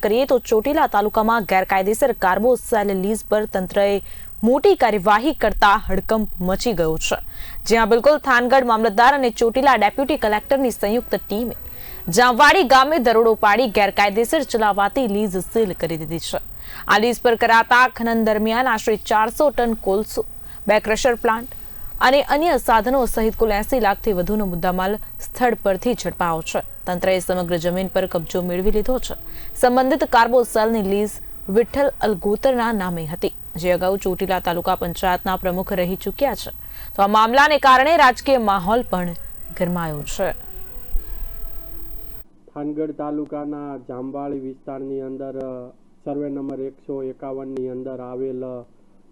કરીએ તો ચોટીલા તાલુકામાં ગેરકાયદેસર કાર્બોસેલ લીઝ પર તંત્રએ મોટી કાર્યવાહી કરતા હડકંપ મચી ગયો છે. જ્યાં બિલકુલ થાનગઢ મામલતદાર અને ચોટીલા ડેપ્યુટી કલેક્ટરની સંયુક્ત ટીમે જામવાડી ગામે દરોડો પાડી ગેરકાયદેસર ચલાવાતી લીઝ સીલ કરી દીધી છે. આ લીઝ પર કરાતા ખનન દરમિયાન આશરે ચારસો ટન કોલસો, બે ક્રશર પ્લાન્ટ અને અન્ય સાધનો સહિત કુલ એસી લાખથી વધુનો મુદ્દામાલ સ્થળ પરથી ઝડપાયો છે. તંત્રએ સમગ્ર જમીન પર કબજો મેળવી લીધો છે. સંબંધિત કાર્બોસેલની લીઝ વિઠ્ઠલ અલગોતરના નામે હતી, જે અગાઉ ચોટીલા તાલુકા પંચાયતના પ્રમુખ રહી ચૂક્યા છે. તો આ મામલાને કારણે રાજકીય માહોલ પણ ગરમાયો છે. થાનગઢ તાલુકાના જાંબાળી વિસ્તારની અંદર સર્વે નંબર એકસો એકાવનની અંદર આવેલ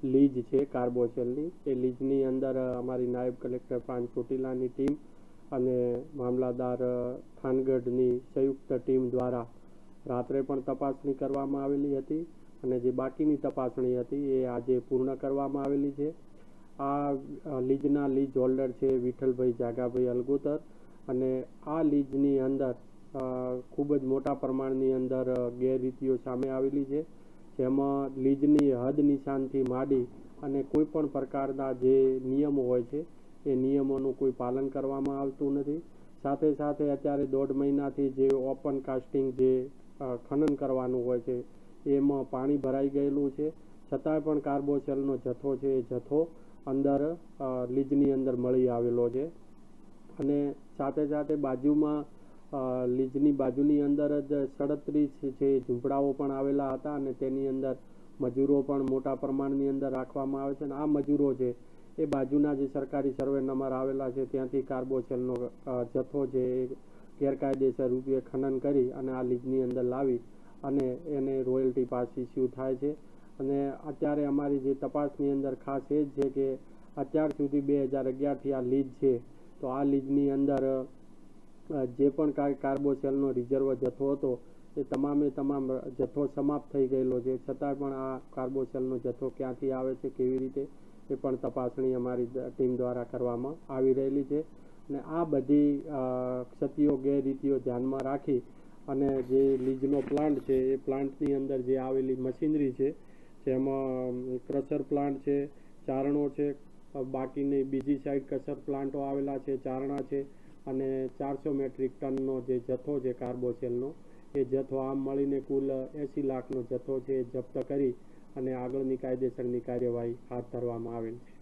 લીજ છે, કાર્બોસેલની. એ લીજની અંદર અમારી નાયબ કલેક્ટર પ્રાંત ચોટીલાની ટીમ અને મામલાદાર થાનગઢની સંયુક્ત ટીમ દ્વારા રાત્રે પણ તપાસણી કરવામાં આવેલી હતી અને જે બાકીની તપાસણી હતી એ આજે પૂર્ણ કરવામાં આવેલી છે. આ લીજના લીજ હોલ્ડર છે વિઠ્ઠલભાઈ જાગાભાઈ અલગોતર અને આ લીજની અંદર ખૂબ જ મોટા પ્રમાણની અંદર ગેરરીતિઓ સામે આવેલી છે. જેમાં લીજની હદ નિશાનથી માંડી અને કોઈ પણ પ્રકારના જે નિયમો હોય છે, એ નિયમોનું કોઈ પાલન કરવામાં આવતું નથી. સાથે સાથે અત્યારે દોઢ મહિનાથી જે ઓપન કાસ્ટિંગ જે ખનન કરવાનું હોય છે, એમાં પાણી ભરાઈ ગયેલું છે. છતાંય પણ કાર્બોસેલનો જથ્થો છે, એ જથ્થો અંદર લીજની અંદર મળી આવેલો છે. અને સાથે સાથે બાજુમાં લીજની બાજુની અંદર જ સડત્રીસ જે ઝૂંપડાઓ પણ આવેલા હતા અને તેની અંદર મજૂરો પણ મોટા પ્રમાણની અંદર રાખવામાં આવે છે અને આ મજૂરો છે એ બાજુના જે સરકારી સર્વે નંબર આવેલા છે ત્યાંથી કાર્બોસેલનો જથ્થો છે એ ગેરકાયદેસર રૂપે ખનન કરી અને આ લીજની અંદર લાવી અને એને રોયલ્ટી પાસ ઇસ્યુ થાય છે. અને અત્યારે અમારી જે તપાસની અંદર ખાસ એ જ છે કે અત્યાર સુધી બે હજાર અગિયારથી આ લીજ છે, તો આ લીજની અંદર જે પણ કાર કાર્બોસેલનો રિઝર્વ જથ્થો હતો, એ તમામે તમામ જથ્થો સમાપ્ત થઈ ગયેલો છે. છતાં પણ આ કાર્બોસેલનો જથ્થો ક્યાંથી આવે છે, કેવી રીતે, એ પણ તપાસણી અમારી ટીમ દ્વારા કરવામાં આવી રહેલી છે. અને આ બધી ક્ષતિઓ, ગેરરીતિઓ ધ્યાનમાં રાખી અને જે લીજનો પ્લાન્ટ છે, એ પ્લાન્ટની અંદર જે આવેલી મશીનરી છે, જેમાં ક્રશર પ્લાન્ટ છે, ચારણો છે, બાકીની બીજી સાઈડ કસર પ્લાન્ટો આવેલા છે, ચારણા છે અને ચારસો મેટ્રિક ટનનો જે જથ્થો છે કાર્બોસેલનો એ જથ્થો આમ મળીને કુલ એંસી લાખનો જથ્થો છે એ જપ્ત કરી અને આગળની કાયદેસરની કાર્યવાહી હાથ ધરવામાં આવેલ છે.